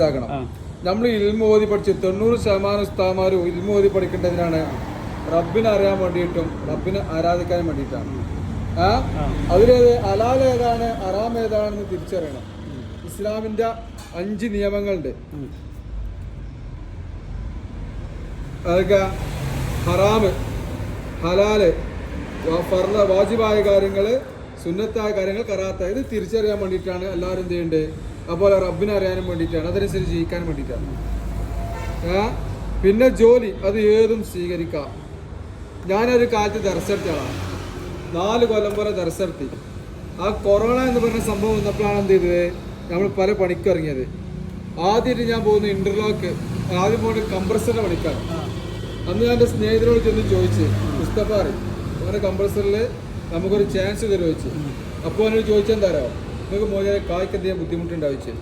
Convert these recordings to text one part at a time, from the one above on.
മനസ്സിലാക്കണം നമ്മൾ ഇൽമ ഓതി പഠിച്ച് തൊണ്ണൂറ് ശതമാനം ഉസ്താമാരും ഇൽമ ഓതി പഠിക്കേണ്ടതിനാണ് റബ്ബിനെ അറിയാൻ വേണ്ടിയിട്ടും റബ്ബിനെ ആരാധിക്കാൻ വേണ്ടിയിട്ടാണ്. ആ? അതിലേത് അലാൽ ഏതാണ്? അറാം ഏതാണെന്ന് തിരിച്ചറിയണം. ഇസ്ലാമിന്റെ അഞ്ച് നിയമങ്ങളുണ്ട്. അതൊക്കെ ഹറാമ് ഹലാൽ വാജിബായ കാര്യങ്ങൾ സുന്നത്തായ കാര്യങ്ങൾ കറാത്ത. ഇത് തിരിച്ചറിയാൻ വേണ്ടിയിട്ടാണ് എല്ലാവരും ചെയ്യേണ്ടത് അതുപോലെ റബ്ബിനെ അറിയാനും വേണ്ടിയിട്ടാണ്. അതനുസരിച്ച് ജീവിക്കാൻ വേണ്ടിയിട്ടാണ്. പിന്നെ ജോലി അത് ഏതും സ്വീകരിക്കാം. ഞാനൊരു കാലത്ത് ദർശനത്തി നാല് കൊല്ലം പോലെ ദർശനത്തി. ആ കൊറോണ എന്ന് പറഞ്ഞ സംഭവം വന്നപ്പോഴാണ് എന്ത് ചെയ്തത്? നമ്മൾ പല പണിക്കിറങ്ങിയത് ആദ്യമായിട്ട് ഞാൻ പോകുന്ന ഇന്റർലോക്ക് ആദ്യം പോകുന്നത് കംപ്രസറിന്റെ പണിക്കാണ്. അന്ന് ഞാൻ എന്റെ സ്നേഹിതരോട് ചെന്ന് ചോദിച്ചു മുസ്തഫാറി അവരുടെ കംപ്രസറിൽ നമുക്കൊരു ചാൻസ് തരുമോ വെച്ച് അപ്പോൾ എന്നോട് ചോദിച്ചെന്താ അറിയാമോ നിങ്ങൾക്ക് മോചന കായ്ക്ക് എന്തെങ്കിലും ബുദ്ധിമുട്ടുണ്ടാവിച്ച്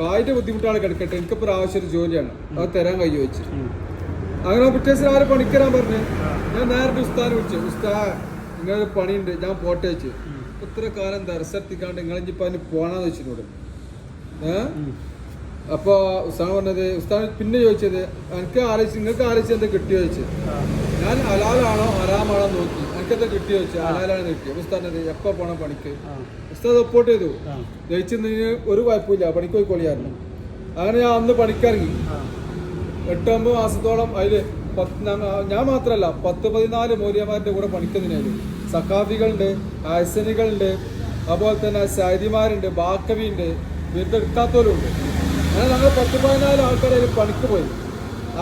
കായിന്റെ ബുദ്ധിമുട്ടാണ് കിടക്കട്ടെ. എനിക്കിപ്പോൾ ആവശ്യം ഒരു ജോലിയാണ്. അത് തരാൻ കഴിയും വെച്ച് അങ്ങനെ പിറ്റേ ദിവസം ആരെ പണിക്കരാൻ പറഞ്ഞു? ഞാൻ നേരത്തെ ഉസ്താനെ വിളിച്ചു ഉസ്താ നിങ്ങളൊരു പണിയുണ്ട് ഞാൻ പോട്ടെ വെച്ച് ഇത്ര കാലം ദർശത്തിക്കാണ്ട് ഇപ്പം അതിന് പോകണമെന്ന് വെച്ചിട്ടുണ്ട് ഏഹ് അപ്പോൾ ഉസ്താൻ പറഞ്ഞത് ഉസ്താൻ പിന്നെ ചോദിച്ചത് എനിക്ക് ആലോചിച്ച് നിങ്ങൾക്ക് ആലോചിച്ച് എന്താ കിട്ടിയോ? ചോദിച്ചു. ഞാൻ ഹലാലാണോ ഹറാമാണോ നോക്കി. എനിക്കെന്താ കിട്ടിയോ? ചോദിച്ചു. ഹലാലാണ് കിട്ടിയത് ഉസ്താനത് എപ്പോൾ പോകണം പണിക്ക്? ഉസ്താദ് റിപ്പോർട്ട് ചെയ്തു. ജയിച്ചതിന് ഒരു കുഴപ്പമില്ല പണിക്ക് പോയി കൊളിയായിരുന്നു. അങ്ങനെ ഞാൻ അന്ന് പണിക്കിറങ്ങി. എട്ടൊമ്പത് മാസത്തോളം അതിൽ പത്ത് ഞാൻ മാത്രമല്ല പത്ത് പതിനാല് മൂല്യമാരുടെ കൂടെ പണിക്കുന്നതിനായിരുന്നു സക്കാഫികളുണ്ട് ഹസനികളുണ്ട് അതുപോലെ തന്നെ സാരിമാരുണ്ട് ബാക്കവിയുണ്ട് വീട്ടെടുക്കാത്തവരും ഉണ്ട് അങ്ങനെ ഞങ്ങൾ പത്ത് പതിനാല് ആൾക്കാർ അതിൽ പണിക്ക് പോയി.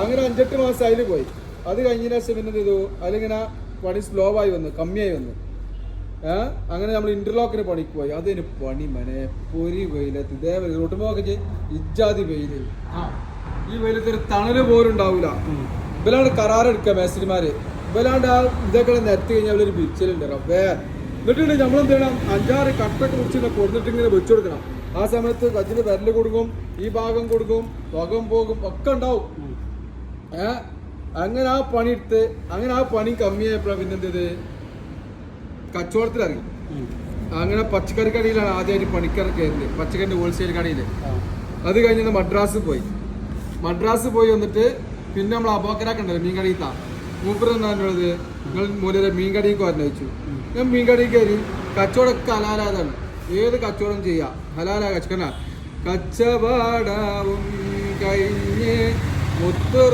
അങ്ങനെ അഞ്ചെട്ട് മാസം അതിൽ പോയി. അത് കഴിഞ്ഞ ശേഷം പിന്നെ ചെയ്തു? അതിലിങ്ങനെ പണി സ്ലോ ആയി വന്നു കമ്മിയായി വന്നു. അങ്ങനെ നമ്മൾ ഇന്റർലോക്കിന് പണിക്ക് പോയി. അതിന് പണി മനെ പൊരി വെയിലത്ത് ഇതേപോലെ റോട്ടുമ്പോക്കെ ഇജ്ജാതി വെയിൽ. ഈ വെയിലത്ത് ഒരു തണൽ പോലും ഉണ്ടാവില്ല ഇവലാണ് കരാറെടുക്കുക മേസ്ത്രിമാര്. ഇവലാണ്ട് ആ ഇതൊക്കെ നിരത്തി കഴിഞ്ഞാൽ ഒരു ബിച്ചലുണ്ട് റബ്ബേ എന്നിട്ടുണ്ട് നമ്മളെന്ത് ചെയ്യണം? അഞ്ചാറ് കട്ടൊക്കെ കുറിച്ച് കൊടുത്തിട്ട് ഇങ്ങനെ വെച്ചു കൊടുക്കണം. ആ സമയത്ത് കജിന് വിരൽ കൊടുക്കും ഈ ഭാഗം കൊടുക്കും വകം പോകും ഒക്കെ ഉണ്ടാവും. ഏ? അങ്ങനെ ആ പണി എടുത്ത് അങ്ങനെ ആ പണി കമ്മിയായപ്പോഴാണ് പിന്നെ എന്ത് ചെയ്ത് കച്ചവടത്തിലിറങ്ങി. അങ്ങനെ പച്ചക്കറി കടയിലാണ് ആദ്യമായിട്ട് പണിക്കാർ കയറിയത്. പച്ചക്കറിന്റെ ഹോൾസെയിൽ കടയിൽ അത് കഴിഞ്ഞ് മദ്രാസ് പോയി. മദ്രാസ് പോയി വന്നിട്ട് പിന്നെ നമ്മൾ അബോക്കരാക്ക് ഉണ്ടല്ലോ മീൻ കടയിൽ താ മൂപ്പർ എന്നാണുള്ളത് നിങ്ങൾ മൂലരെ മീൻ കടയിൽ കോരണം വെച്ചു ഞാൻ മീൻ കടയിൽ കയറി കച്ചവടമൊക്കെ ഹലാലാതാണ് ഏത് കച്ചവടം ചെയ്യാം? ഹലാല കച്ചവട. കച്ചവടവും കഴിഞ്ഞ് മുത്തുറ